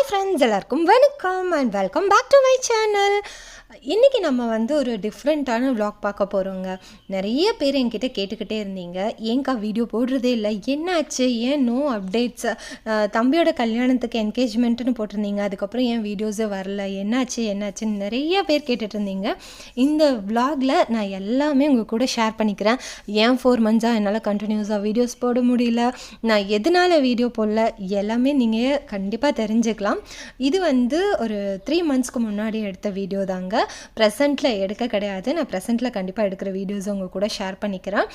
Hi friends எல்லாருக்கும் வணக்கம் and welcome back to my channel இன்றைக்கி நம்ம வந்து ஒரு டிஃப்ரெண்ட்டான வ்ளாக் பார்க்க போகிறோங்க நிறைய பேர் என்கிட்ட கேட்டுக்கிட்டே இருந்தீங்க. ஏன்க்கா வீடியோ போடுறதே இல்லை. என்னாச்சு? ஏன் நோ அப்டேட்ஸ் தம்பியோட கல்யாணத்துக்கு என்கேஜ்மெண்ட்டுன்னு போட்டிருந்தீங்க. அதுக்கப்புறம் ஏன் வீடியோஸே வரல? என்னாச்சு? என்னாச்சுன்னு நிறைய பேர் கேட்டுட்டு இருந்தீங்க. இந்த வ்ளாகில் நான் எல்லாமே உங்கள் கூட ஷேர் பண்ணிக்கிறேன். ஏன் ஃபோர் மந்த்ஸாக என்னால் கண்டினியூஸாக வீடியோஸ் போட முடியல. நான் எதனால் வீடியோ போடல? எல்லாமே நீங்கள் கண்டிப்பாக தெரிஞ்சுக்கலாம். இது வந்து ஒரு த்ரீ மந்த்ஸ்க்கு முன்னாடி எடுத்த வீடியோ தாங்க. ப்ரெசண்ட்டில் எடுக்க கிடையாது. நான் ப்ரெசென்ட்டில் கண்டிப்பாக எடுக்கிற வீடியோஸ் உங்கள் கூட ஷேர் பண்ணிக்கிறேன்.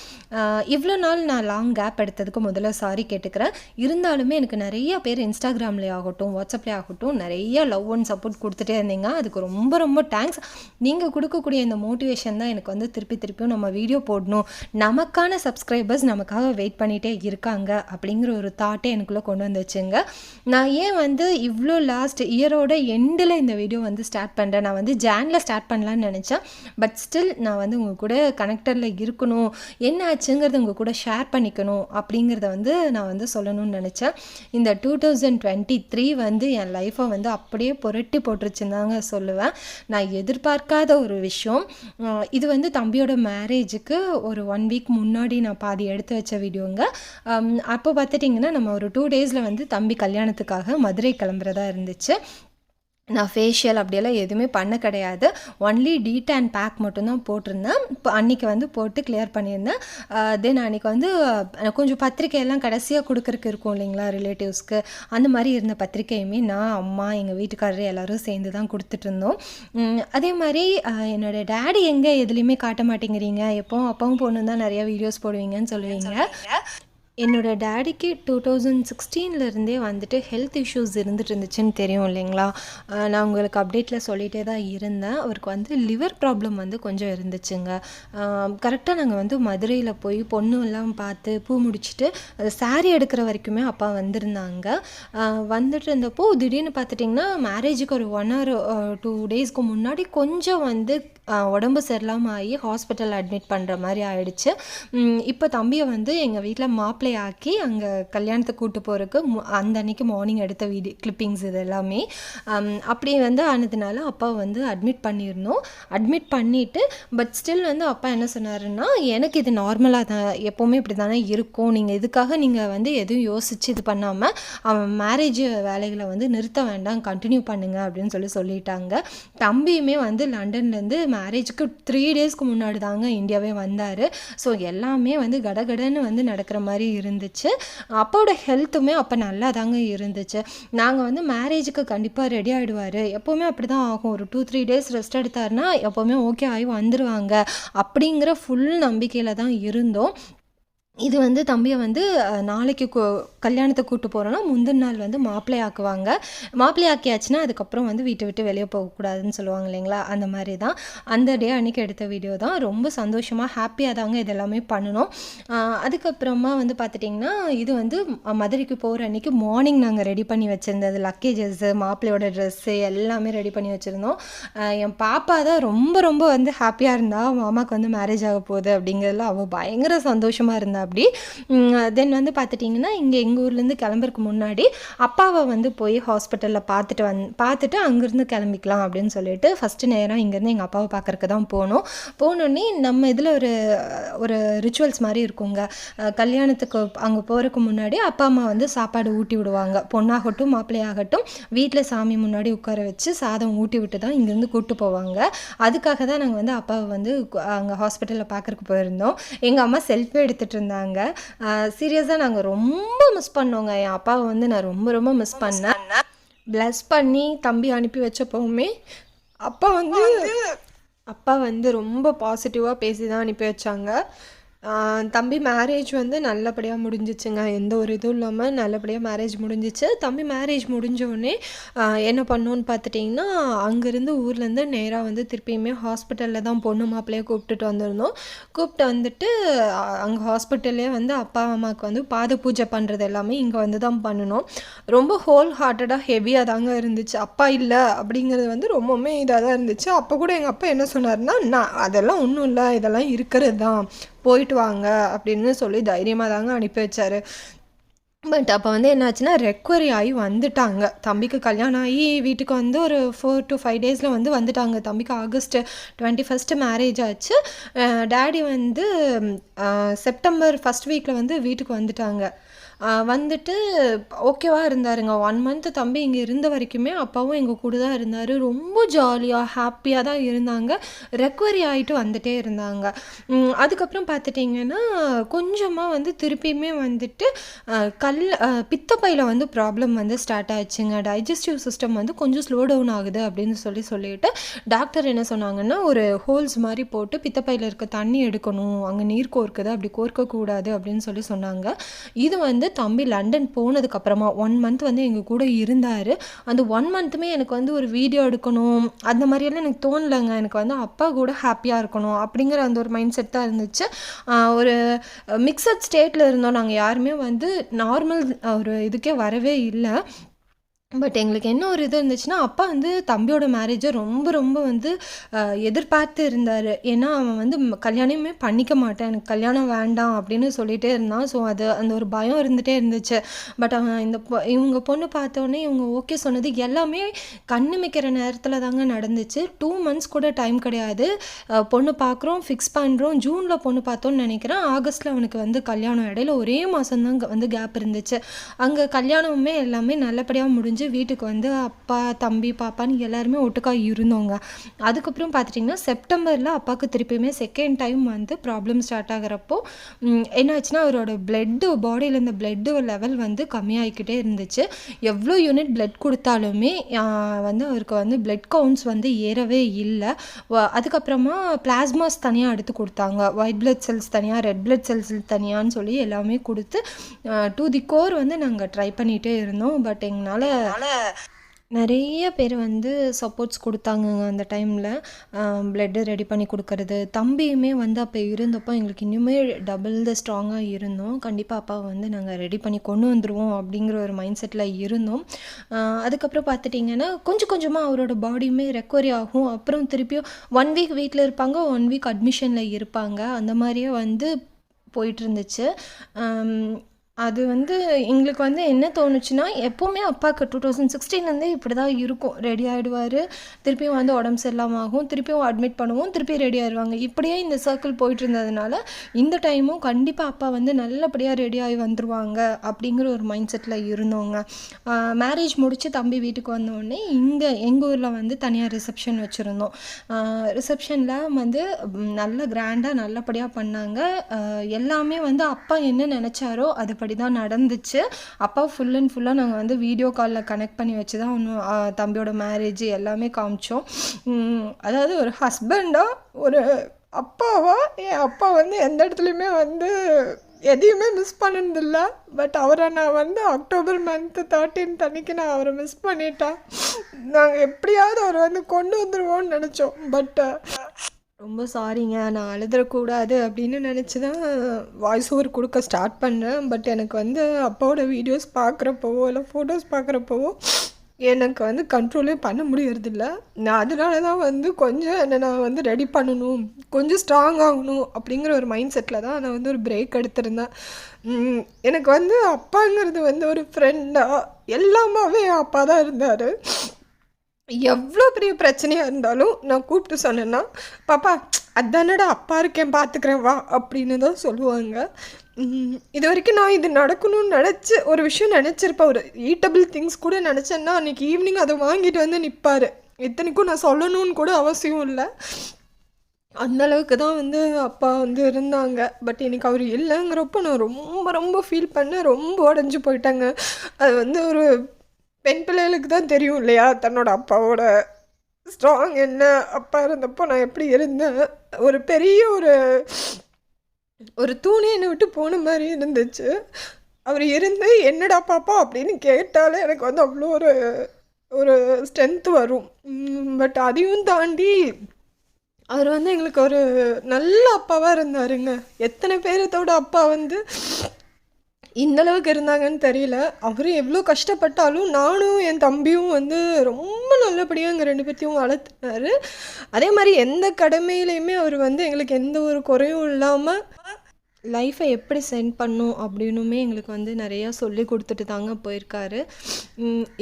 இவ்வளோ நாள் நான் லாங் கேப் எடுத்ததுக்கு முதல்ல சாரி கேட்டுக்கிறேன். இருந்தாலுமே எனக்கு நிறைய பேர் இன்ஸ்டாகிராம்லேயே ஆகட்டும் வாட்ஸ்அப்லேயே ஆகட்டும் நிறைய லவ் அண்ட் சப்போர்ட் கொடுத்துட்டே இருந்தீங்க. அதுக்கு ரொம்ப ரொம்ப தேங்க்ஸ் நீங்கள் கொடுக்கக்கூடிய இந்த மோட்டிவேஷன் தான் எனக்கு வந்து திருப்பி திருப்பியும் நம்ம வீடியோ போடணும். நமக்கான சப்ஸ்கிரைபர்ஸ் நமக்காக வெயிட் பண்ணிகிட்டே இருக்காங்க அப்படிங்கிற ஒரு தாட்டே எனக்குள்ளே கொண்டு வந்துச்சுங்க நான் ஏன் வந்து இவ்வளோ லாஸ்ட் இயரோட எண்டில் இந்த வீடியோ வந்து ஸ்டார்ட் பண்ணுறேன் நான் வந்து ஜான்ல ஸ்டார்ட் பண்ணலான்னு நினச்சேன். பட் ஸ்டில் நான் வந்து உங்கள் கூட கனெக்டரில் இருக்கணும். என்ன ஆச்சுங்கிறத உங்கள் கூட ஷேர் பண்ணிக்கணும் அப்படிங்கிறத வந்து நான் வந்து சொல்லணும்னு நினச்சேன். இந்த டூ தௌசண்ட் டுவெண்ட்டி த்ரீ வந்து என் லைஃப்பை வந்து அப்படியே புரட்டி போட்டுருச்சுந்தாங்க சொல்லுவேன். நான் எதிர்பார்க்காத ஒரு விஷயம். இது வந்து தம்பியோட மேரேஜுக்கு ஒரு ஒன் வீக் முன்னாடி நான் பாதி எடுத்து வச்ச வீடியோங்க அப்போ பார்த்துட்டிங்கன்னா நம்ம ஒரு டூ டேஸில் வந்து தம்பி கல்யாணத்துக்காக மதுரை கிளம்புறதா இருந்துச்சு. நான் ஃபேஷியல் அப்படியெல்லாம் எதுவுமே பண்ண கிடையாது. ஒன்லி டீட் அண்ட் பேக் மட்டும்தான் போட்டிருந்தேன். இப்போ அன்றைக்கி வந்து போட்டு கிளியர் பண்ணியிருந்தேன். தென் அன்றைக்கி வந்து கொஞ்சம் பத்திரிக்கையெல்லாம் கடைசியாக கொடுக்குறக்கு இருக்கும் இல்லைங்களா ரிலேட்டிவ்ஸ்க்கு அந்த மாதிரி இருந்த பத்திரிக்கையுமே நான் அம்மா எங்கள் வீட்டுக்காரர் எல்லாரும் சேர்ந்து தான் கொடுத்துட்டு இருந்தோம் அதே மாதிரி என்னோடய என்னோட டேடி எங்கே எதுலேயுமே காட்ட மாட்டேங்கிறீங்க? எப்போவும் அப்பாவும் பொண்ணு தான் நிறைய வீடியோஸ் போடுவீங்கன்னு சொல்லுவீங்க. என்னோட டேடிக்கு டூ தௌசண்ட் சிக்ஸ்டீன்லேருந்தே வந்துட்டு ஹெல்த் இஷ்யூஸ் இருந்துட்டு இருந்துச்சுன்னு தெரியும் இல்லைங்களா? நான் உங்களுக்கு அப்டேட்டில் சொல்லிகிட்டே தான் இருந்தேன். அவருக்கு வந்து லிவர் ப்ராப்ளம் வந்து கொஞ்சம் இருந்துச்சுங்க. கரெக்டாக நாங்கள் வந்து மதுரையில் போய் பொண்ணு எல்லாம் பார்த்து பூ முடிச்சுட்டு சாரி எடுக்கிற வரைக்குமே அப்பா வந்திருந்தாங்க. வந்துட்டு இருந்தப்போ திடீர்னு பார்த்துட்டிங்கன்னா மேரேஜுக்கு ஒரு ஒன் ஹவர் டூ டேஸ்க்கு முன்னாடி கொஞ்சம் வந்து உடம்பு சரியில்லாமல் ஆகி ஹாஸ்பிட்டல் அட்மிட் பண்ணுற மாதிரி ஆயிடுச்சு. இப்போ தம்பியை வந்து எங்கள் வீட்டில் மாப்பிள்ளை ஆக்கி அங்கே கல்யாணத்தை கூட்டு போகிறதுக்கு அந்த அன்னைக்கு மார்னிங் எடுத்த வீடியோ கிளிப்பிங்ஸ் இது எல்லாமே. அப்படி வந்து ஆனதுனால அப்பா வந்து அட்மிட் பண்ணியிருந்தோம் அட்மிட் பண்ணிவிட்டு பட் ஸ்டில் வந்து அப்பா என்ன சொன்னாருன்னா எனக்கு இது நார்மலாக தான் எப்போவுமே இப்படி தானே இருக்கும். நீங்கள் இதுக்காக நீங்கள் வந்து எதுவும் யோசித்து இது பண்ணாமல் அவன் மேரேஜ் வேலைகளை வந்து நிறுத்த வேண்டாம் கண்டினியூ பண்ணுங்க அப்படின்னு சொல்லி சொல்லிட்டாங்க. தம்பியுமே வந்து லண்டன்லேருந்து மேரேஜுக்கு த்ரீ டேஸ்க்கு முன்னாடி தாங்க இந்தியாவே வந்தார். ஸோ எல்லாமே வந்து கடகடன்னு வந்து நடக்கிற மாதிரி இருந்துச்சு. அப்பாவோட ஹெல்த்துமே அப்போ நல்லா தாங்க இருந்துச்சு. நாங்கள் வந்து மேரேஜுக்கு கண்டிப்பாக ரெடி ஆகிடுவார் எப்போவுமே அப்படி தான் ஆகும். ஒரு டூ த்ரீ டேஸ் ரெஸ்ட் எடுத்தாருன்னா எப்போவுமே ஓகே ஆகி வந்துடுவாங்க அப்படிங்கிற ஃபுல் நம்பிக்கையில் தான் இருந்தோம். இது வந்து தம்பியை வந்து நாளைக்கு கு- கல்யாணத்தை கூட்டு போகிறோன்னா முந்தின நாள் வந்து மாப்பிள்ளை ஆக்குவாங்க. மாப்பிள்ளை ஆக்கியாச்சுன்னா அதுக்கப்புறம் வந்து வீட்டை விட்டு வெளியே போகக்கூடாதுன்னு சொல்லுவாங்க இல்லைங்களா? அந்த மாதிரி தான். அந்த டே அன்னைக்கு எடுத்த வீடியோ தான். ரொம்ப சந்தோஷமாக ஹாப்பியாக தாங்க இது எல்லாமே பண்ணணும் அதுக்கப்புறமா வந்து பார்த்துட்டிங்கன்னா இது வந்து மதுரைக்கு போகிற அன்னைக்கு மார்னிங் நாங்கள் ரெடி பண்ணி வச்சுருந்தது. லக்கேஜஸ்ஸு மாப்பிள்ளையோட ட்ரெஸ்ஸு எல்லாமே ரெடி பண்ணி வச்சுருந்தோம். என் பாப்பா தான் ரொம்ப ரொம்ப வந்து ஹாப்பியாக இருந்தால் மாமாவுக்கு வந்து மேரேஜ் ஆக போகுது அப்படிங்கிறதுல அவள் பயங்கர சந்தோஷமாக இருந்தாள் அப்படி. தென் வந்து பார்த்துட்டிங்கன்னா இங்கே எங்கள் ஊர்லேருந்து கிளம்புறதுக்கு முன்னாடி அப்பாவை வந்து போய் ஹாஸ்பிட்டலில் பார்த்துட்டு வந் பார்த்துட்டு அங்கேருந்து கிளம்பிக்கலாம் அப்படின்னு சொல்லிட்டு ஃபஸ்ட்டு நேரம் இங்கேருந்து எங்கள் அப்பாவை பார்க்கறக்கு தான் போனோம். போனோடனே நம்ம இதில் ஒரு ஒரு ரிச்சுவல்ஸ் மாதிரி இருக்குங்க. கல்யாணத்துக்கு அங்கே போகிறதுக்கு முன்னாடி அப்பா அம்மா வந்து சாப்பாடு ஊட்டி விடுவாங்க. பொண்ணாகட்டும் மாப்பிள்ளையாகட்டும் வீட்டில் சாமி முன்னாடி உட்கார வச்சு சாதம் ஊட்டி விட்டு தான் இங்கேருந்து கூப்பிட்டு போவாங்க. அதுக்காக தான் நாங்கள் வந்து அப்பாவை வந்து அங்கே ஹாஸ்பிட்டலில் பார்க்குறக்கு போயிருந்தோம். எங்கள் அம்மா செல்ஃபி எடுத்துகிட்டு இருந்தாங்க. சீரியஸாக நாங்கள் ரொம்ப மிஸ் பண்ணோங்க. என் அப்பாவை வந்து நான் ரொம்ப ரொம்ப மிஸ் பண்ணேன். ப்ளஸ் பண்ணி தம்பி அனுப்பி வச்சப்பவுமே அப்பா வந்து அப்பா வந்து ரொம்ப பாசிட்டிவாக பேசி தான் அனுப்பி வச்சாங்க. தம்பி மேரேஜ் வந்து நல்லபடியாக முடிஞ்சிச்சுங்க. எந்த ஒரு இதுவும் இல்லாமல் நல்லபடியாக மேரேஜ் முடிஞ்சிச்சு. தம்பி மேரேஜ் முடிஞ்சோடனே என்ன பண்ணோன்னு பார்த்துட்டிங்கன்னா அங்கேருந்து ஊர்லேருந்து நேராக வந்து திருப்பியுமே ஹாஸ்பிட்டலில் தான் பொண்ணு மாப்பிள்ளையே கூப்பிட்டுட்டு வந்திருந்தோம். கூப்பிட்டு வந்துட்டு அங்கே ஹாஸ்பிட்டல்லே வந்து அப்பா அம்மாவுக்கு வந்து பாத பூஜை பண்ணுறது எல்லாமே இங்கே வந்து தான் பண்ணணும் ரொம்ப ஹோல் ஹார்ட்டடாக ஹெவியாக தாங்க இருந்துச்சு. அப்பா இல்லை அப்படிங்கிறது வந்து ரொம்பவுமே இதாக தான் இருந்துச்சு. அப்போ கூட எங்கள் அப்பா என்ன சொன்னார்னா நான் அதெல்லாம் ஒன்றும் இல்லை. இதெல்லாம் இருக்கிறது தான். போயிட்டு வாங்க அப்படின்னு சொல்லி தைரியமாக தாங்க அனுப்பி வச்சார். பட் அப்போ வந்து என்னாச்சுன்னா ரெக்வரி ஆகி வந்துட்டாங்க. தம்பிக்கு கல்யாணம் ஆகி வீட்டுக்கு வந்து ஒரு ஃபோர் டு ஃபைவ் டேஸில் வந்து வந்துட்டாங்க. தம்பிக்கு ஆகஸ்ட் டுவெண்ட்டி ஃபஸ்ட்டு மேரேஜ் ஆச்சு டேடி வந்து செப்டம்பர் ஃபஸ்ட் வீக்கில் வந்து வீட்டுக்கு வந்துட்டாங்க. வந்துட்டு ஓகேவாக இருந்தாருங்க. ஒன் மந்த் தம்பி இங்கே இருந்த வரைக்குமே அப்பாவும் எங்கள் கூட தான் இருந்தார். ரொம்ப ஜாலியாக ஹாப்பியாக தான் இருந்தாங்க. ரெக்கவரி ஆகிட்டு வந்துட்டே இருந்தாங்க. அதுக்கப்புறம் பார்த்துட்டிங்கன்னா கொஞ்சமாக வந்து திருப்பியுமே வந்துட்டு கல் பித்தப்பையில் வந்து ப்ராப்ளம் வந்து ஸ்டார்ட் ஆச்சுங்க டைஜஸ்டிவ் சிஸ்டம் வந்து கொஞ்சம் ஸ்லோ டவுன் ஆகுது அப்படின்னு சொல்லி சொல்லிட்டு டாக்டர் என்ன சொன்னாங்கன்னா ஒரு ஹோல்ஸ் மாதிரி போட்டு பித்தப்பையில் இருக்க தண்ணி எடுக்கணும். அங்கே நீர் கோர்க்குது. அப்படி கோர்க்கக்கூடாது அப்படின்னு சொல்லி சொன்னாங்க. இது வந்து தம்பி லண்டன் போனதுக்கப்புறமா ஒன் மந்த் வந்து எங்கள் கூட இருந்தார். அந்த ஒன் மந்த்துமே எனக்கு வந்து ஒரு வீடியோ எடுக்கணும். அந்த மாதிரியெல்லாம் எனக்கு தோணலைங்க. எனக்கு வந்து அப்பா கூட ஹாப்பியாக இருக்கணும் அப்படிங்கிற அந்த ஒரு மைண்ட் செட் தான் இருந்துச்சு. ஒரு மிக்சட் ஸ்டேட்டில் இருந்தோம். நாங்கள் யாருமே வந்து நார்மல் ஒரு இதுக்கே வரவே இல்லை. பட் எங்களுக்கு என்ன ஒரு இது இருந்துச்சுன்னா அப்பா வந்து தம்பியோட மேரேஜை ரொம்ப ரொம்ப வந்து எதிர்பார்த்து இருந்தார். ஏன்னா அவன் வந்து கல்யாணமே பண்ணிக்க மாட்டேன். எனக்கு கல்யாணம் வேண்டாம் அப்படின்னு சொல்லிகிட்டே இருந்தான். ஸோ அது அந்த ஒரு பயம் இருந்துகிட்டே இருந்துச்சு. பட் அவன் இந்த இவங்க பொண்ணு பார்த்தோன்னே இவங்க ஓகே சொன்னது எல்லாமே கண்ணுமிக்கிற நேரத்தில் தாங்க நடந்துச்சு. டூ மந்த்ஸ் கூட டைம் கிடையாது. பொண்ணு பார்க்குறோம் ஃபிக்ஸ் பண்ணுறோம் ஜூனில் பொண்ணு பார்த்தோன்னு நினைக்கிறேன். ஆகஸ்ட்டில் அவனுக்கு வந்து கல்யாணம். இடையில ஒரே மாதம் தான் வந்து கேப் இருந்துச்சு. அங்கே கல்யாணமுமே எல்லாமே நல்லபடியாக முடிஞ்சு முடிஞ்சு வீட்டுக்கு வந்து அப்பா தம்பி பாப்பான்னு எல்லாருமே ஒட்டுக்கா இருந்தோங்க. அதுக்கப்புறம் பார்த்துட்டிங்கன்னா செப்டம்பரில் அப்பாவுக்கு திருப்பியுமே செகண்ட் டைம் வந்து ப்ராப்ளம் ஸ்டார்ட் ஆகிறப்போ என்னாச்சுன்னா அவரோட பிளட்டு பாடியில் இந்த பிளட்டு லெவல் வந்து கம்மியாகிக்கிட்டே இருந்துச்சு. எவ்வளோ யூனிட் பிளட் கொடுத்தாலுமே வந்து அவருக்கு வந்து பிளட் கவுண்ட்ஸ் வந்து ஏறவே இல்லை. அதுக்கப்புறமா பிளாஸ்மாஸ் தனியாக எடுத்து கொடுத்தாங்க. ஒயிட் பிளட் செல்ஸ் தனியாக ரெட் பிளட் செல்ஸ் தனியான்னு சொல்லி எல்லாமே கொடுத்து டு தி கோர் வந்து நாங்கள் ட்ரை பண்ணிகிட்டே இருந்தோம். பட் எங்களால் நிறைய பேர் வந்து சப்போர்ட்ஸ் கொடுத்தாங்கங்க அந்த டைமில் பிளட்டு ரெடி பண்ணி கொடுக்கறது. தம்பியுமே வந்து அப்போ இருந்தப்போ எங்களுக்கு இன்னுமே டபுள் த ஸ்ட்ராங்காக இருந்தோம். கண்டிப்பாக அப்பா வந்து நாங்கள் ரெடி பண்ணி கொண்டு வந்துடுவோம் அப்படிங்கிற ஒரு மைண்ட் செட்டில் இருந்தோம் அதுக்கப்புறம் பார்த்துட்டிங்கன்னா கொஞ்சம் கொஞ்சமாக அவரோட பாடியுமே ரெக்கவரி ஆகும். அப்புறம் திருப்பியும் ஒன் வீக் வீட்டில் இருப்பாங்க ஒன் வீக் அட்மிஷனில் இருப்பாங்க. அந்த மாதிரியே வந்து போயிட்டு இருந்துச்சு. அது வந்து எங்களுக்கு வந்து என்ன தோணுச்சுன்னா எப்போவுமே அப்பாவுக்கு டூ தௌசண்ட் சிக்ஸ்டீன்லேருந்தே இப்படி தான் இருக்கும். ரெடி ஆகிடுவார் திருப்பியும் வந்து உடம்பு சரியில்லாமல் ஆகும். திருப்பியும் அட்மிட் பண்ணுவோம். திருப்பி ரெடி ஆயிடுவாங்க. இப்படியே இந்த சர்க்கிள் போயிட்டு இருந்ததுனால இந்த டைமும் கண்டிப்பாக அப்பா வந்து நல்லபடியாக ரெடி ஆகி வந்துடுவாங்க அப்படிங்கிற ஒரு மைண்ட் செட்டில் இருந்தோங்க. மேரேஜ் முடித்து தம்பி வீட்டுக்கு வந்தோடனே இங்கே எங்கள் ஊரில் வந்து தனியாக ரிசப்ஷன் வச்சுருந்தோம். ரிசப்ஷனில் வந்து நல்ல கிராண்டாக நல்லபடியாக பண்ணாங்க. எல்லாமே வந்து அப்பா என்ன நினச்சாரோ அதை அப்படி தான் நடந்துச்சு. அப்பா ஃபுல் அண்ட் ஃபுல்லாக நாங்கள் வந்து வீடியோ காலில் கனெக்ட் பண்ணி வச்சு தான் ஒன்று தம்பியோட மேரேஜ் எல்லாமே காமிச்சோம். அதாவது ஒரு ஹஸ்பண்டாக ஒரு அப்பாவா என் அப்பா வந்து எந்த இடத்துலையுமே வந்து எதையுமே மிஸ் பண்ணதில்ல. பட் அவரை நான் வந்து அக்டோபர் மந்த்து தேர்ட்டீன்த் அன்னைக்கு நான் அவரை மிஸ் பண்ணிட்டேன். நாங்கள் எப்படியாவது அவரை வந்து கொண்டு வந்துடுவோம்னு நினச்சோம். பட் ரொம்ப சாரிங்க நான் அழுதுறக்கூடாது அப்படின்னு நினச்சி தான் வாய்ஸ் ஓவர் கொடுக்க ஸ்டார்ட் பண்ணேன் பட் எனக்கு வந்து அப்பாவோட வீடியோஸ் பார்க்குறப்போவோ இல்லை ஃபோட்டோஸ் பார்க்குறப்போவோ எனக்கு வந்து கண்ட்ரோலே பண்ண முடியறதில்ல. நான் அதனால தான் வந்து கொஞ்சம் என்னை நான் வந்து ரெடி பண்ணணும் கொஞ்சம் ஸ்ட்ராங் ஆகணும் அப்படிங்கிற ஒரு மைண்ட் செட்டில் தான் நான் வந்து ஒரு பிரேக் எடுத்திருந்தேன். எனக்கு வந்து அப்பாங்கிறது வந்து ஒரு ஃப்ரெண்டாக எல்லாமாவே அப்பா தான் இருந்தார். எவ்வளோ பெரிய பிரச்சனையாக இருந்தாலும் நான் கூப்பிட்டு சொன்னேன்னா பாப்பா அதானடா அப்பா இருக்கேன் பார்த்துக்கிறேன் வா அப்படின்னு தான் சொல்லுவாங்க. இது வரைக்கும் நான் இது நடக்கணும்னு நினச்சி ஒரு விஷயம் நினச்சிருப்பேன். ஒரு ஈட்டபிள் திங்ஸ் கூட நினச்சேன்னா அன்றைக்கி ஈவினிங் அதை வாங்கிட்டு வந்து நிற்பார் இத்தனைக்கும் நான் சொல்லணும்னு கூட அவசியம் இல்லை. அந்த அளவுக்கு தான் வந்து அப்பா வந்து இருந்தாங்க. பட் எனக்கு அவர் இல்லைங்கிறப்போ நான் ரொம்ப ரொம்ப ஃபீல் பண்ணேன். ரொம்ப உடஞ்சி போயிட்டேங்க. அது வந்து ஒரு பெண் பிள்ளைகளுக்கு தான் தெரியும் இல்லையா? தன்னோட அப்பாவோட ஸ்ட்ராங் என்ன? அப்பா இருந்தப்போ நான் எப்படி இருந்தேன்? ஒரு பெரிய ஒரு ஒரு தூணி என்னை விட்டு போன மாதிரி இருந்துச்சு. அவர் இருந்து என்னடா பாப்பா அப்படின்னு கேட்டாலே எனக்கு வந்து அவ்வளோ ஒரு ஒரு ஸ்ட்ரென்த் வரும். பட் அதையும் தாண்டி அவர் வந்து எங்களுக்கு ஒரு நல்ல அப்பாவாக இருந்தாருங்க. எத்தனை பேரத்தோட அப்பா வந்து இந்த அளவுக்கு இருந்தாங்கன்னு தெரியல. அவரும் எவ்வளோ கஷ்டப்பட்டாலும் நானும் என் தம்பியும் வந்து ரொம்ப நல்லபடியாக எங்கள் ரெண்டு பேர்த்தையும் வளர்த்துனாரு அதே மாதிரி எந்த கடமையிலையுமே அவர் வந்து எங்களுக்கு எந்த ஒரு குறையும் இல்லாமல் லைஃப்பை எப்படி சென்ட் பண்ணும் அப்படின்னுமே எங்களுக்கு வந்து நிறையா சொல்லி கொடுத்துட்டு தாங்க போயிருக்காரு.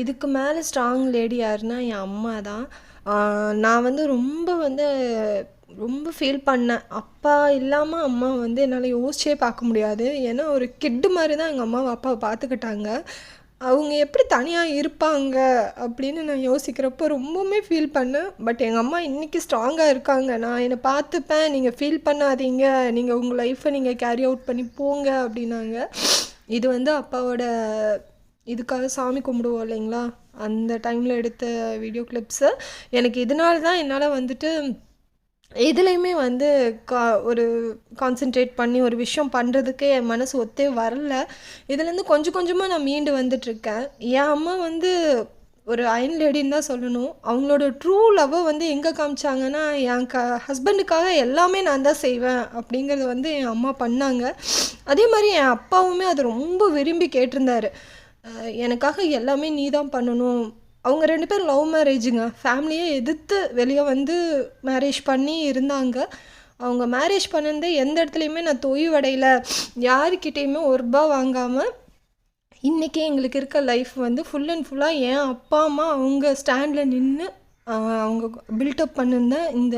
இதுக்கு மேலே ஸ்ட்ராங் லேடி யாருன்னா என் அம்மா தான் நான் வந்து ரொம்ப வந்து ரொம்ப ஃபீல் பண்ணேன். அப்பா இல்லாமல் அம்மா வந்து என்னால் யோசிச்சே பார்க்க முடியாது. ஏன்னா ஒரு கிட்டு மாதிரி தான் எங்கள் அம்மாவை அப்பாவை பார்த்துக்கிட்டாங்க. அவங்க எப்படி தனியாக இருப்பாங்க அப்படின்னு நான் யோசிக்கிறப்போ ரொம்பவுமே ஃபீல் பண்ணேன். பட் எங்கள் அம்மா இன்றைக்கி ஸ்ட்ராங்காக இருக்காங்க. நான் என்னை பார்த்துப்பேன். நீங்கள் ஃபீல் பண்ணாதீங்க. நீங்கள் உங்கள் லைஃப்பை நீங்கள் கேரி அவுட் பண்ணி போங்க அப்படின்னாங்க. இது வந்து அப்பாவோட இதுக்காக சாமி கும்பிடுவோம் இல்லைங்களா? அந்த டைமில் எடுத்த வீடியோ கிளிப்ஸு எனக்கு இதனால தான் என்னால் வந்துட்டு எதுலேயுமே வந்து கா ஒரு கான்சென்ட்ரேட் பண்ணி ஒரு விஷயம் பண்ணுறதுக்கே என் மனசு ஒத்தே வரல. இதுலேருந்து கொஞ்சம் கொஞ்சமாக நான் மீண்டு வந்துட்டுருக்கேன். என் அம்மா வந்து ஒரு அயன் லேடின்னு தான் சொல்லணும். அவங்களோட ட்ரூ லவ்வை வந்து எங்கே காமிச்சாங்கன்னா என் க ஹஸ்பண்டுக்காக எல்லாமே நான் தான் செய்வேன் அப்படிங்கிறது வந்து என் அம்மா பண்ணாங்க. அதே மாதிரி என் அப்பாவுமே அது ரொம்ப விரும்பி கேட்டிருந்தாரு. எனக்காக எல்லாமே நீ தான் பண்ணணும். அவங்க ரெண்டு பேரும் லவ் மேரேஜுங்க ஃபேமிலியை எதிர்த்து வெளியே வந்து மேரேஜ் பண்ணி இருந்தாங்க. அவங்க மேரேஜ் பண்ணது எந்த இடத்துலையுமே நான் தொய்வடையில். யாருக்கிட்டேயுமே ஒரு ரூபா வாங்காமல் இன்றைக்கி எங்களுக்கு இருக்க லைஃப் வந்து ஃபுல் அண்ட் ஃபுல்லாக என் அப்பா அம்மா அவங்க ஸ்டாண்டில் நின்று அவங்க பில்டப் பண்ணியிருந்தேன் இந்த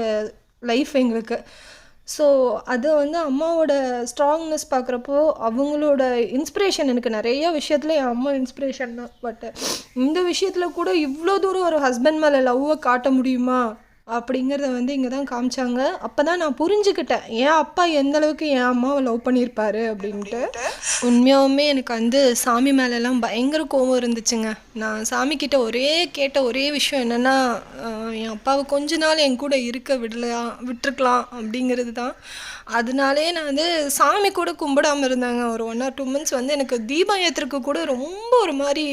லைஃப் எங்களுக்கு. ஸோ அது வந்து அம்மாவோட ஸ்ட்ராங்னஸ் பார்க்குறப்போ அவங்களோட இன்ஸ்பிரேஷன் எனக்கு நிறைய விஷயத்தில் என் அம்மா இன்ஸ்பிரேஷன் தான். பட் இந்த விஷயத்தில் கூட இவ்வளோ தூரம் ஒரு ஹஸ்பண்ட் மேலே லவ்வை காட்ட முடியுமா? அப்படிங்கிறத வந்து இங்கே தான் காமிச்சாங்க. அப்போ தான் நான் புரிஞ்சுக்கிட்டேன். என் அப்பா எந்த அளவுக்கு என் அம்மாவை லவ் பண்ணியிருப்பாரு அப்படின்ட்டு. உண்மையாகவுமே எனக்கு வந்து சாமி மேலெல்லாம் பயங்கர கோவம் இருந்துச்சுங்க. நான் சாமி கிட்ட ஒரே கேட்ட ஒரே விஷயம் என்னென்னா என் அப்பாவை கொஞ்ச நாள் என் கூட இருக்க விடலாம் விட்டுருக்கலாம் அப்படிங்கிறது தான். அதனாலே நான் வந்து சாமி கூட கும்பிடாம இருந்தாங்க. ஒரு ஒன் ஆர் டூ மந்த்ஸ் வந்து எனக்கு தீபம் ஏற்றுறதுக்கு கூட ரொம்ப ஒரு மாதிரி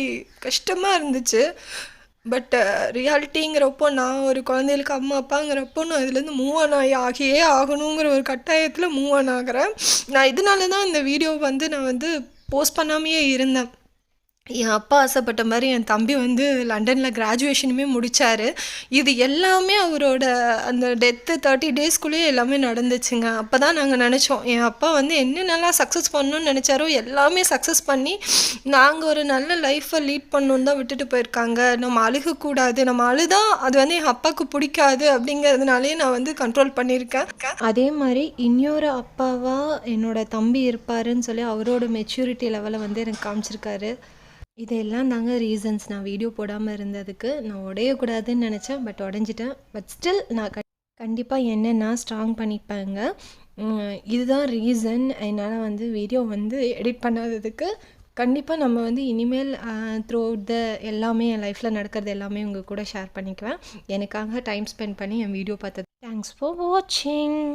கஷ்டமாக இருந்துச்சு. பட் ரியாலிட்டிங்கிறப்போ uh, நான் ஒரு குழந்தைகளுக்கு அம்மா அப்பாங்கிறப்போ நான் இதுலேருந்து மூவ் ஆன் ஆகி ஆகியே ஆகணுங்கிற ஒரு கட்டாயத்தில் மூவ் ஆன் ஆகிறேன். நான் இதனால தான் இந்த வீடியோ வந்து நான் வந்து போஸ்ட் பண்ணாமையே இருந்தேன். என் அப்பா ஆசைப்பட்ட மாதிரி என் தம்பி வந்து லண்டனில் கிராஜுவேஷனுமே முடித்தார் இது எல்லாமே அவரோட அந்த டெத்து தேர்ட்டி டேஸ்க்குள்ளேயே எல்லாமே நடந்துச்சுங்க. அப்போ தான் நாங்கள் நினச்சோம் என் அப்பா வந்து என்னென்னலாம் சக்ஸஸ் பண்ணணும்னு நினச்சாரோ எல்லாமே சக்ஸஸ் பண்ணி நாங்கள் ஒரு நல்ல லைஃப்பை லீட் பண்ணணுன்னு தான் விட்டுட்டு போயிருக்காங்க. நம்ம அழுகக்கூடாது நம்ம அழுதா அது வந்து என் அப்பாவுக்கு பிடிக்காது அப்படிங்கிறதுனாலே நான் வந்து கண்ட்ரோல் பண்ணியிருக்கேன். அதே மாதிரி இன்னொரு அப்பாவாக என்னோட தம்பி இருப்பாருன்னு சொல்லி அவரோட மெச்சூரிட்டி லெவலை வந்து எனக்கு காமிச்சிருக்காரு. இதெல்லாம் தாங்க ரீசன்ஸ் நான் வீடியோ போடாமல் இருந்ததுக்கு நான் உடையக்கூடாதுன்னு நினச்சேன் பட் உடஞ்சிட்டேன். பட் ஸ்டில் நான் கண்டிப்பாக என்ன நான் ஸ்ட்ராங் பண்ணிப்பேங்க. இதுதான் ரீசன் என்னால் வந்து வீடியோ வந்து எடிட் பண்ணாததுக்கு கண்டிப்பாக நம்ம வந்து இனிமேல் த்ரூ அவுட் த எல்லாமே என் லைஃப்பில் நடக்கிறது எல்லாமே உங்கள் கூட ஷேர் பண்ணிக்குவேன். எனக்காக டைம் ஸ்பெண்ட் பண்ணி என் வீடியோ பார்த்தது தேங்க்ஸ் ஃபார் வாட்சிங்